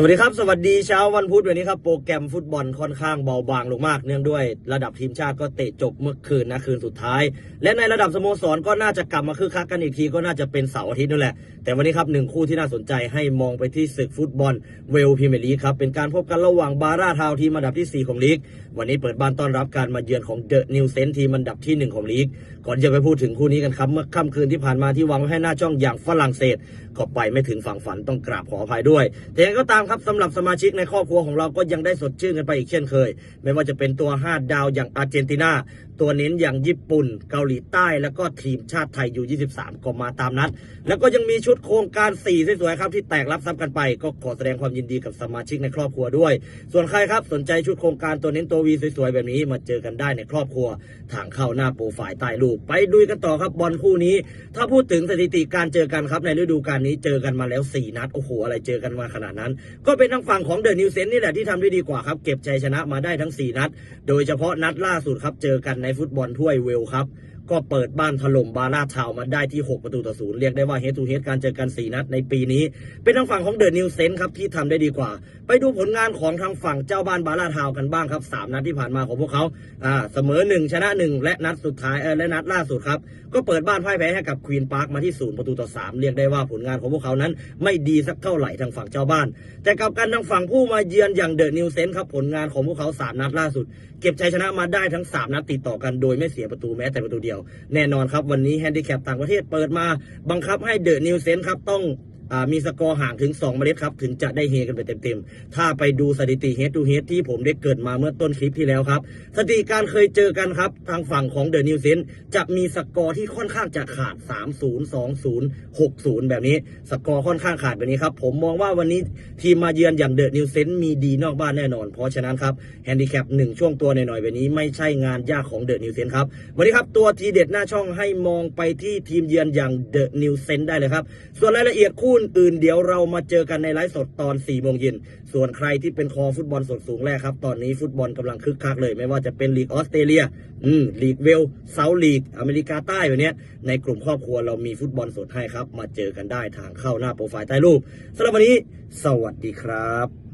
สวัสดีครับ สวัสดีเช้าวันพุธวันนี้ครับ โปรแกรมฟุตบอลค่อนข้างเบาบางลงมาก เนื่องด้วยระดับทีมชาติก็เตะจบเมื่อคืนนะคืนสุดท้าย และในระดับสโมสรก็น่าจะกลับมาคึกคักกันอีกทีก็น่าจะเป็นเสาร์อาทิตย์นั่นแหละ แต่วันนี้ครับหนึ่งคู่ที่น่าสนใจให้มองไปที่ศึกฟุตบอลเวลพรีเมร์ลีครับ เป็นการพบกันระหว่างบาร่าทาวทีมอันดับที่ 4 ของลีก วันนี้เปิดบ้านต้อนรับการมาเยือนของเดอะนิวเซนทีมอันดับทีหนึ่1 ของลีก ก่อนจะไปพูดถึงคู่นี้กันครับเมื่อค่ำคืนที่ผ่านมาที่วางไว้ให้หน้าช่องอย่างฝรั่งเศสก็ไปไม่ถึงฝั่งฝันต้องกราบขออภัยด้วยแต่ก็ตามครับสำหรับสมาชิกในครอบครัวของเราก็ยังได้สดชื่นกันไปอีกเช่นเคย ไม่ว่าจะเป็นตัว 5 ดาวอย่างอาร์เจนตินา ตัวเน้นอย่างญี่ปุ่น เกาหลีใต้ แล้วก็ทีมชาติไทยอยู่ 23 ก็มาตามนัด แล้วก็ยังมีชุดโครงการ4สวยๆครับที่แตกรับซับกันไป ก็ขอแสดงความยินดีกับสมาชิกในครอบครัวด้วย ส่วนใครครับสนใจชุดโครงการตัวเน้นตัววีสวยๆแบบนี้มาเจอกันได้ในครอบครัว ทางเข้าหน้าโปรไฟล์ใต้รูปไปดูกันต่อครับบอลคู่นี้ ถ้าพูดถึงสถิติการเจอกันครับในฤดูกาลนี้เจอกันมาแล้ว 4 นัดโอ้โหอะไรเจอกันมาขนาดนั้น ก็เป็นทางฝั่งของเดอะนิวเซนนี่แหละที่ทำได้ดีกว่าครับเก็บชัยชนะมาได้ทั้ง 4 นัด โดยเฉพาะนัดล่าสุดครับเจอกันในฟุตบอลถ้วยเวลครับ ก็เปิดบ้านถล่มบาร่าทาวมาได้ที่ 6 ประตูต่อศูนย์เรียกได้ว่าเฮดทูเฮดการเจอกัน 4 นัดในปีนี้ เป็นทางฝั่งของเดอะนิวเซนครับที่ทำได้ดีกว่า ไปดูผลงานของทางฝั่งเจ้าบ้านบาร่าทาวกันบ้างครับ 3 นัดที่ผ่านมาของพวกเขาอ่าเสมอ 1 ชนะ 1 และนัดสุดท้ายเออและนัดล่าสุดครับ ก็เปิดบ้านพ่ายแพ้ให้กับควีนพาร์คมาที่ศูนย์ประตูต่อ 3 เรียกได้ว่าผลงานของพวกเขานั้น ไม่ดีสักเท่าไหร่ทางฝั่งเจ้าบ้าน แต่กับกันทางฝั่งผู้มาเยือนอย่างเดอะนิวเซนครับผลงานของพวกเขา 3 นัดล่าสุด เก็บชัยชนะมาได้ทั้ง 3 นัดติดต่อกันโดยไม่เสียประตูแม้แต่ประตูเดียวแน่นอนครับวันนี้แฮนดิแคปต่างประเทศเปิดมา บังคับให้เดอะนิวเซนครับต้อง มีสกอร์ห่างถึง 2 เมล็ดครับ ถึงจะได้เฮกันไปเต็มๆ ถ้าไปดูสถิติเฮดทูเฮดที่ผมได้เกิดมาเมื่อต้นคลิปที่แล้วครับ สถิติการเคยเจอกันครับ ทางฝั่งของเดอะนิวเซนจะมีสกอร์ที่ค่อนข้างจะขาด 3-0 2-0 6-0 แบบนี้ สกอร์ค่อนข้างขาดแบบนี้ครับ ผมมองว่าวันนี้ทีมมาเยือนอย่างเดอะนิวเซนมีดีนอกบ้านแน่นอน เพราะฉะนั้นครับแฮนดิแคปหนึ่งช่วงตัวหน่อยๆแบบนี้ไม่ใช่งานยากของเดอะนิวเซนครับวันนี้ครับตัวทีเด็ดหน้าช่องให้มองไปที่ทีมเยือนอย่างเดอะนิวเซนได้เลยครับส่วนรายละเอียดคู่อื่นเดี๋ยวเรามาเจอกันในไลฟ์สดตอน4โมงเย็น ส่วนใครที่เป็นคอฟุตบอลสดสูงแรกครับ ตอนนี้ฟุตบอลกำลังคึกคักเลย ไม่ว่าจะเป็นลีกออสเตรเลีย อืมลีกเวลเซาลีกอเมริกาใต้แบบเนี้ยในกลุ่มครอบครัวเรามีฟุตบอลสดให้ครับ มาเจอกันได้ทางเข้าหน้าโปรไฟล์ใต้รูปสำหรับวันนี้ สวัสดีครับ